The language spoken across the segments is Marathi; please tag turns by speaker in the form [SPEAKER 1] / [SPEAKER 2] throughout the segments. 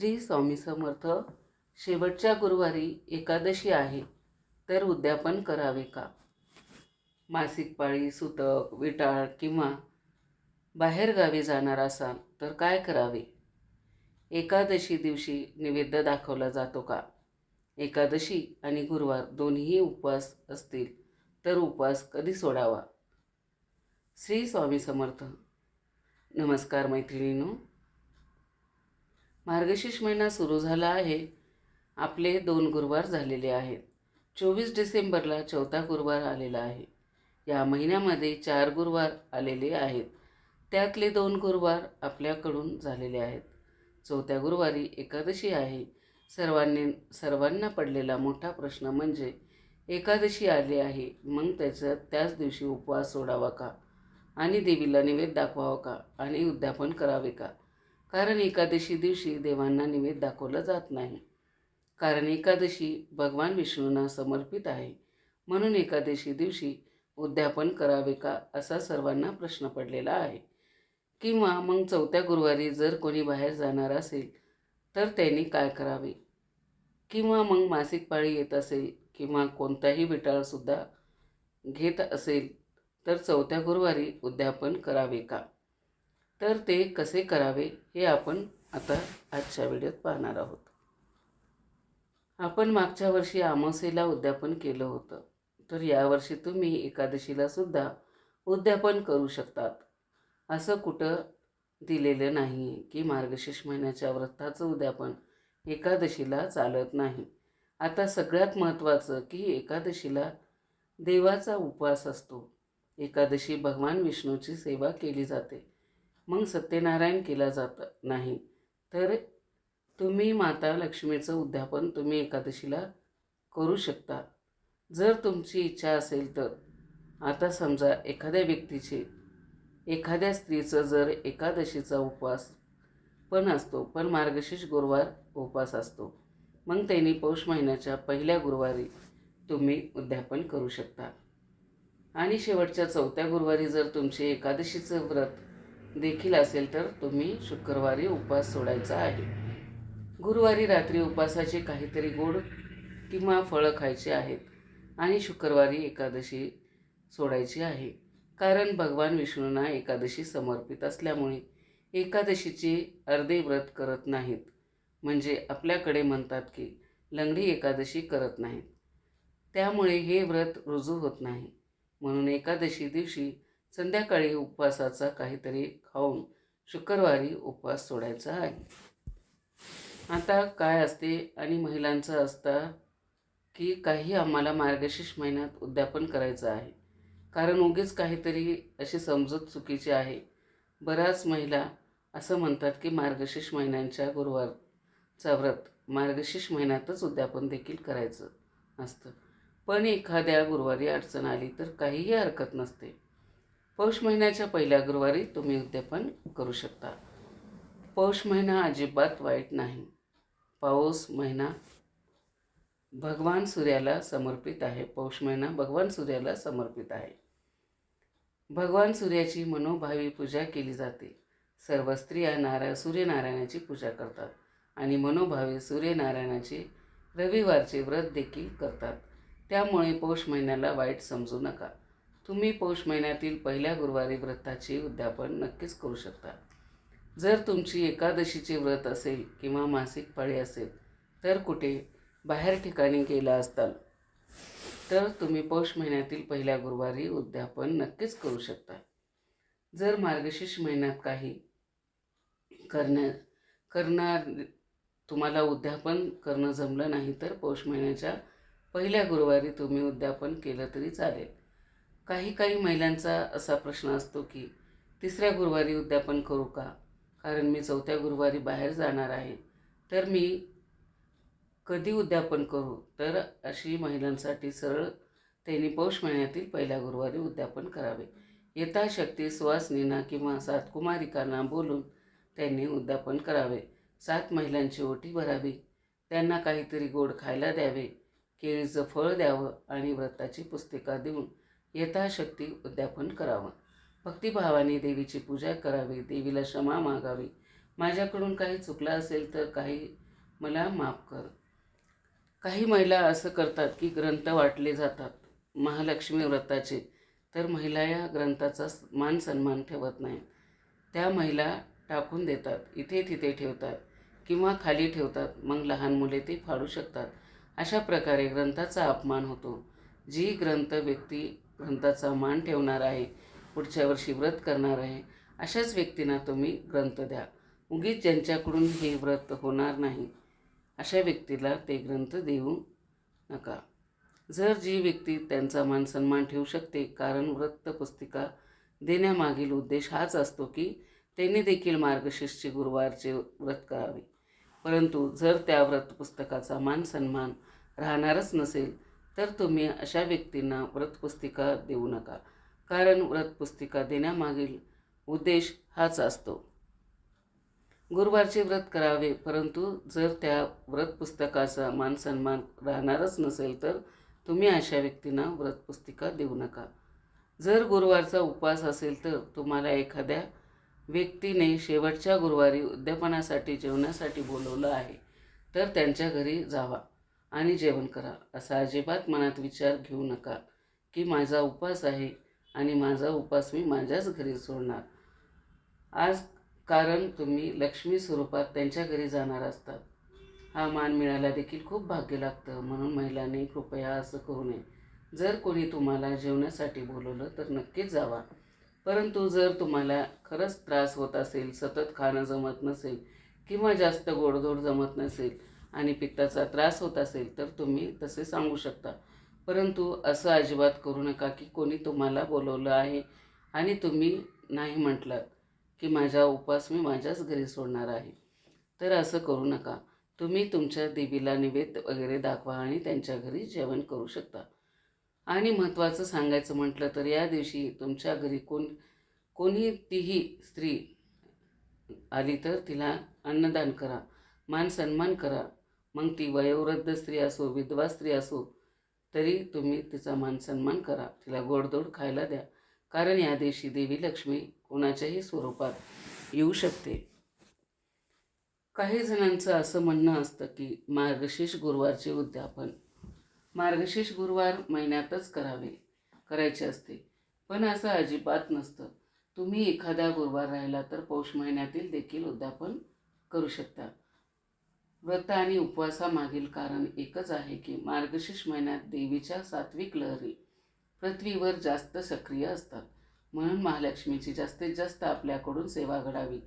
[SPEAKER 1] श्री स्वामी समर्थ शेवटच्या गुरुवारी एकादशी आहे तर उद्यापन करावे का? मासिक पाळी सुतक विटाळ किंवा बाहेरगावी जाणार असाल तर काय करावे? एकादशी दिवशी निवेद्य दाखवला जातो का? एकादशी आणि गुरुवार दोन्ही उपवास असतील तर उपवास कधी सोडावा? श्री स्वामी समर्थ. नमस्कार मैत्रिणीनो मार्गशीर्ष महिना सुरू झाला आहे. आपले दोन गुरुवार झालेले आहेत. चोवीस डिसेंबरला चौथा गुरुवार आलेला आहे. या महिन्यामध्ये चार गुरुवार आलेले आहेत. त्यातले दोन गुरुवार आपल्याकडून झालेले आहेत. चौथ्या गुरुवारी एकादशी आहे. सर्वांनी सर्वांना पडलेला मोठा प्रश्न म्हणजे एकादशी आली आहे मग त्याचा त्याच दिवशी उपवास सोडावा का? आणि देवीला निवेद दाखवावा का? आणि उद्यापन करावे का? कारण एकादशी दिवशी देवांना निवेद दाखवला जात नाही. कारण एकादशी भगवान विष्णूंना समर्पित आहे. म्हणून एकादशी दिवशी उद्यापन करावे का असा सर्वांना प्रश्न पडलेला आहे. किंवा मग चौथ्या गुरुवारी जर कोणी बाहेर जाणार असेल तर त्यांनी काय करावे? किंवा मग मासिक पाळी येत असेल किंवा कोणताही विटाळसुद्धा घेत असेल तर चौथ्या गुरुवारी उद्यापन करावे का? तर ते कसे करावे हे आपण आता आजच्या व्हिडिओत पाहणार आहोत. आपण मागच्या वर्षी अमावस्येला उद्यापन केलं होतं. तर यावर्षी तुम्ही एकादशीला सुद्धा उद्यापन करू शकतात. असं कुठं दिलेलं नाही आहे की मार्गशीर्ष महिन्याच्या व्रताचं उद्यापन एकादशीला चालत नाही. आता सगळ्यात महत्त्वाचं की एकादशीला देवाचा उपवास असतो. एकादशी भगवान विष्णूची सेवा केली जाते. मग सत्यनारायण केला जात नाही. तर तुम्ही माता लक्ष्मीचं उद्यापन तुम्ही एकादशीला करू शकता. जर तुमची इच्छा असेल तर. आता समजा एखाद्या व्यक्तीची एखाद्या स्त्रीचं जर एकादशीचा उपवास पण असतो पण मार्गशीर्ष गुरुवार उपवास असतो मग त्यांनी पौष महिन्याच्या पहिल्या गुरुवारी तुम्ही उद्यापन करू शकता. आणि शेवटच्या चौथ्या गुरुवारी जर तुमचे एकादशीचं व्रत देखील असेल तर तुम्ही शुक्रवारी उपवास सोडायचा आहे. गुरुवारी रात्री उपवासाचे काहीतरी गोड किंवा फळं खायची आहेत आणि शुक्रवारी एकादशी सोडायची आहे. कारण भगवान विष्णूंना एकादशी समर्पित असल्यामुळे एकादशीचे अर्धे व्रत करत नाहीत. म्हणजे आपल्याकडे म्हणतात की लंगडी एकादशी करत नाहीत. त्यामुळे हे व्रत रुजू होत नाही. म्हणून एकादशी दिवशी संध्याकाळी उपवासाचा काहीतरी खाऊन शुक्रवारी उपवास सोडायचा आहे. आता काय असते आणि महिलांचं असतं की काही आम्हाला मार्गशीर्ष महिन्यात उद्यापन करायचं आहे. कारण उगीच काहीतरी अशी समजूत चुकीची आहे. बऱ्याच महिला असं म्हणतात की मार्गशीर्ष महिन्यांच्या गुरुवारचा व्रत मार्गशीर्ष महिन्यातच उद्यापन देखील करायचं असतं. पण एखाद्या गुरुवारी अडचण आली तर काहीही हरकत नसते. पौष महिन्याच्या पहिल्या गुरुवारी तुम्ही उद्यापन करू शकता. पौष महिना अजिबात वाईट नाही. पाऊस महिना भगवान सूर्याला समर्पित आहे. पौष महिना भगवान सूर्याला समर्पित आहे. भगवान सूर्याची मनोभावी पूजा केली जाते. सर्व स्त्रिया नारा सूर्यनारायणाची पूजा करतात आणि मनोभावी सूर्यनारायणाचे रविवारचे व्रत देखील करतात. त्यामुळे पौष महिन्याला वाईट समजू नका. तुम्ही पौष महिन्यातील पहिल्या गुरुवारी व्रताचे उद्यापन नक्कीच करू शकता. जर तुमची एकादशीचे व्रत असेल किंवा मासिक पाळी असेल तर कुठे बाहेर ठिकाणी गेला असताल तर तुम्ही पौष महिन्यातील पहिल्या गुरुवारी उद्यापन नक्कीच करू शकता. जर मार्गशीर्ष महिन्यात काही करण्या करणार तुम्हाला उद्यापन करणं जमलं नाही तर पौष महिन्याच्या पहिल्या गुरुवारी तुम्ही उद्यापन केलं तरी चालेल. काही काही महिलांचा असा प्रश्न असतो की तिसऱ्या गुरुवारी उद्यापन करू का? कारण मी चौथ्या गुरुवारी बाहेर जाणार आहे. तर मी कधी उद्यापन करू? तर अशी महिलांसाठी सरळ त्यांनी पौष महिन्यातील पहिल्या गुरुवारी उद्यापन करावे. यथाशक्ती सुवासनीना किंवा सातकुमारिकांना बोलून त्यांनी उद्यापन करावे. सात महिलांची ओटी भरावी. त्यांना काहीतरी गोड खायला द्यावे. केळीचं फळ द्यावं आणि व्रताची पुस्तिका देऊन यथाशक्ती उद्यापन करावं. भक्तिभावाने देवीची पूजा करावी देवीला क्षमा मागावी. माझ्याकडून काही चुकलं असेल तर काही मला माफ कर. काही महिला असं करतात की ग्रंथ वाटले जातात महालक्ष्मी व्रताचे. तर महिला या ग्रंथाचा मान सन्मान ठेवत नाहीत. त्या महिला टाकून देतात इथे तिथे ठेवतात किंवा खाली ठेवतात मग लहान मुले ते फाडू शकतात. अशा प्रकारे ग्रंथाचा अपमान होतो. जी ग्रंथ व्यक्ती ग्रंथाचा मान ठेवणार आहे पुढच्या वर्षी व्रत करणार आहे अशाच व्यक्तींना तुम्ही ग्रंथ द्या. उगीच ज्यांच्याकडून हे व्रत होणार नाही अशा व्यक्तीला ते ग्रंथ देऊ नका. जर जी व्यक्ती त्यांचा मान सन्मान ठेवू शकते कारण वृत्तपुस्तिका देण्यामागील उद्देश हाच असतो की त्यांनी देखील मार्गशीर्षचे गुरुवारचे व्रत करावे. परंतु जर त्या व्रतपुस्तकाचा मान सन्मान राहणारच नसेल तर तुम्ही अशा व्यक्तींना व्रतपुस्तिका देऊ नका. कारण व्रतपुस्तिका देण्यामागील उद्देश हाच असतो. गुरुवारचे व्रत करावे परंतु जर त्या व्रतपुस्तकाचा मान सन्मान राहणारच नसेल तर तुम्ही अशा व्यक्तींना व्रतपुस्तिका देऊ नका. जर गुरुवारचा उपवास असेल तर तुम्हाला एखाद्या व्यक्तीने शेवटच्या गुरुवारी उद्यापनासाठी जेवणासाठी बोलवलं आहे तर त्यांच्या घरी जावा. आणि जेवण करा. असा अजिबात मनात विचार घेऊ नका की माझा उपवास आहे आणि माझा उपवास मी माझ्याच घरी सोडणार. आज कारण तुम्ही लक्ष्मी स्वरूपात त्यांच्या घरी जाणार असतात. हा मान मिळायला देखील खूप भाग्य लागतं. म्हणून महिलांनी कृपया असं करू नये. जर कोणी तुम्हाला जेवणासाठी बोलवलं तर नक्कीच जावा. परंतु जर तुम्हाला खरंच त्रास होत असेल सतत खाणं जमत नसेल किंवा जास्त गोडधोड जमत नसेल आणि पित्ताचा त्रास होत असेल तर तुम्ही तसे सांगू शकता. परंतु असं अजिबात करू नका की कोणी तुम्हाला बोलवलं आहे आणि तुम्ही नाही म्हटलात की माझा उपास मी माझ्याच घरी सोडणार आहे. तर असं करू नका. तुम्ही तुमच्या देवीला निवेद वगैरे दाखवा आणि त्यांच्या घरी जेवण करू शकता. आणि महत्त्वाचं सांगायचं म्हटलं तर या दिवशी तुमच्या घरी कोण कोणी तीही स्त्री आली तर तिला अन्नदान करा मान सन्मान करा मग ती वयोवृद्ध स्त्री असो विधवा स्त्री असो तरी तुम्ही तिचा मान सन्मान करा. तिला गोडधोड खायला द्या. कारण या दिवशी देवी लक्ष्मी कोणाच्याही स्वरूपात येऊ शकते. काही जणांचं असं म्हणणं असतं की मार्गशीर्ष गुरुवारचे उद्यापन. मार्गशीर्ष गुरुवार महिन्यातच करावे करायचे असते. पण असं अजिबात नसतं. तुम्ही एखादा गुरुवार राहिला तर पौष महिन्यातील देखील उद्यापन करू शकता. व्रत आणि उपवासामागील कारण एकच आहे की मार्गशीर्ष महिन्यात देवीच्या सात्विक लहरी पृथ्वीवर जास्त सक्रिय असतात. म्हणून महालक्ष्मीची जास्तीत जास्त आपल्याकडून सेवा घडावी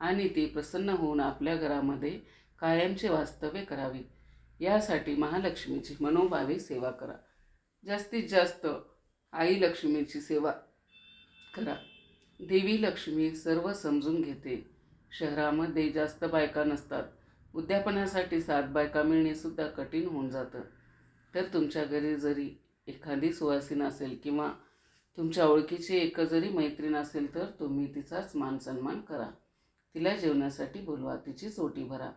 [SPEAKER 1] आणि ती प्रसन्न होऊन आपल्या घरामध्ये कायमचे वास्तव्य करावी. यासाठी महालक्ष्मीची मनोभावे सेवा करा. जास्तीत जास्त आई लक्ष्मीची सेवा करा. देवी लक्ष्मी सर्व समजून घेते. शहरामध्ये जास्त बायका नसतात. उद्यापनासाठी सात बायका मिळणेसुद्धा कठीण होऊन जातं. तर तुमच्या घरी जरी एखादी सुवासिन असेल किंवा तुमच्या ओळखीची एक जरी मैत्रीण असेल तर तुम्ही तिचाच मान सन्मान करा. तिला जेवणासाठी बोलवा तिची सोटी भरा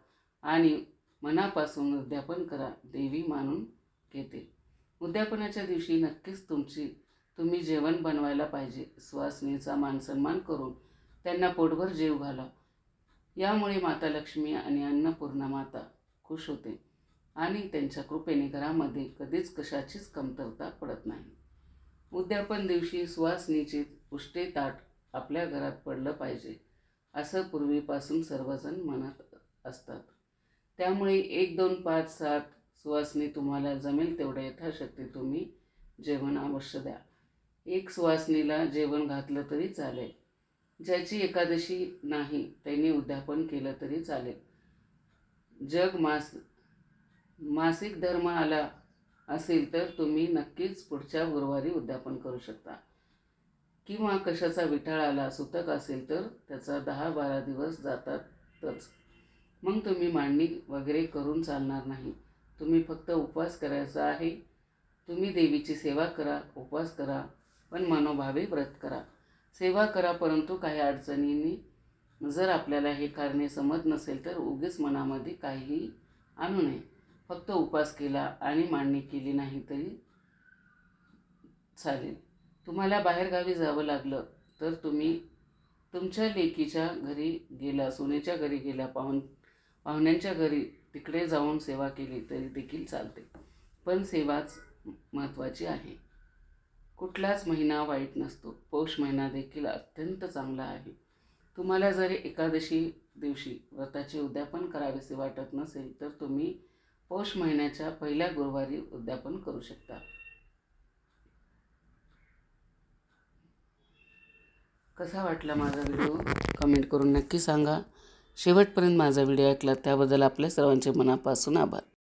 [SPEAKER 1] आणि मनापासून उद्यापन करा देवी मानून घेते. उद्यापनाच्या दिवशी नक्कीच तुमची तुम्ही जेवण बनवायला पाहिजे. सुवासिनीचा मान सन्मान करून त्यांना पोटभर जेव घाला. यामुळे माता लक्ष्मी आणि अन्नपूर्णा माता खुश होते आणि त्यांच्या कृपेने घरामध्ये कधीच कशाचीच कमतरता पडत नाही. उद्यापन दिवशी सुवासनीचे उष्टे ताट आपल्या घरात पडलं पाहिजे असं पूर्वीपासून सर्वजण म्हणत असतात. त्यामुळे एक दोन पाच सात सुवासनी तुम्हाला जमेल तेवढ्या यथाशक्ती तुम्ही जेवण अवश्य द्या. एक सुवासनीला जेवण घातलं तरी चालेल. ज्याची एकादशी नाही त्यांनी उद्यापन केलं तरी चालेल. जग मास मासिक धर्म आला असेल तर तुम्ही नक्कीच पुढच्या गुरुवारी उद्यापन करू शकता. किंवा कशाचा विठाळ आला सुतक असेल तर त्याचा दहा बारा दिवस जातातच. मग तुम्ही मांडणी वगैरे करून चालणार नाही. तुम्ही फक्त उपवास करायचा आहे. तुम्ही देवीची सेवा करा उपवास करा पण मनोभावे व्रत करा. सेवा करा परंतु काही अडचणींनी जर आपल्याला हे कारणे समज नसेल तर उगीच मनामध्ये काहीही आणू नये. फक्त उपास केला आणि मांडणी केली नाही तरी चालेल. तुम्हाला बाहेरगावी जावं लागलं तर तुम्ही तुमच्या लेकीच्या घरी गेला सोन्याच्या घरी गेला पाहुण पाहुण्यांच्या घरी तिकडे जाऊन सेवा केली तरी देखील चालते. पण सेवाच महत्त्वाची आहे. कुठलाच महिना वाईट नसतो. पौष महिना देखील अत्यंत चांगला आहे. तुम्हाला जरी एकादशी दिवशी व्रताचे उद्यापन करावेसे वाटत नसेल तर तुम्ही पौष महिन्याच्या पहिल्या गुरुवारी उद्यापन करू शकता. कसा वाटला माझा व्हिडिओ? कमेंट करून नक्की सांगा. शेवटपर्यंत माझा व्हिडिओ ऐकला त्याबद्दल आपल्या सर्वांचे मनापासून आभार.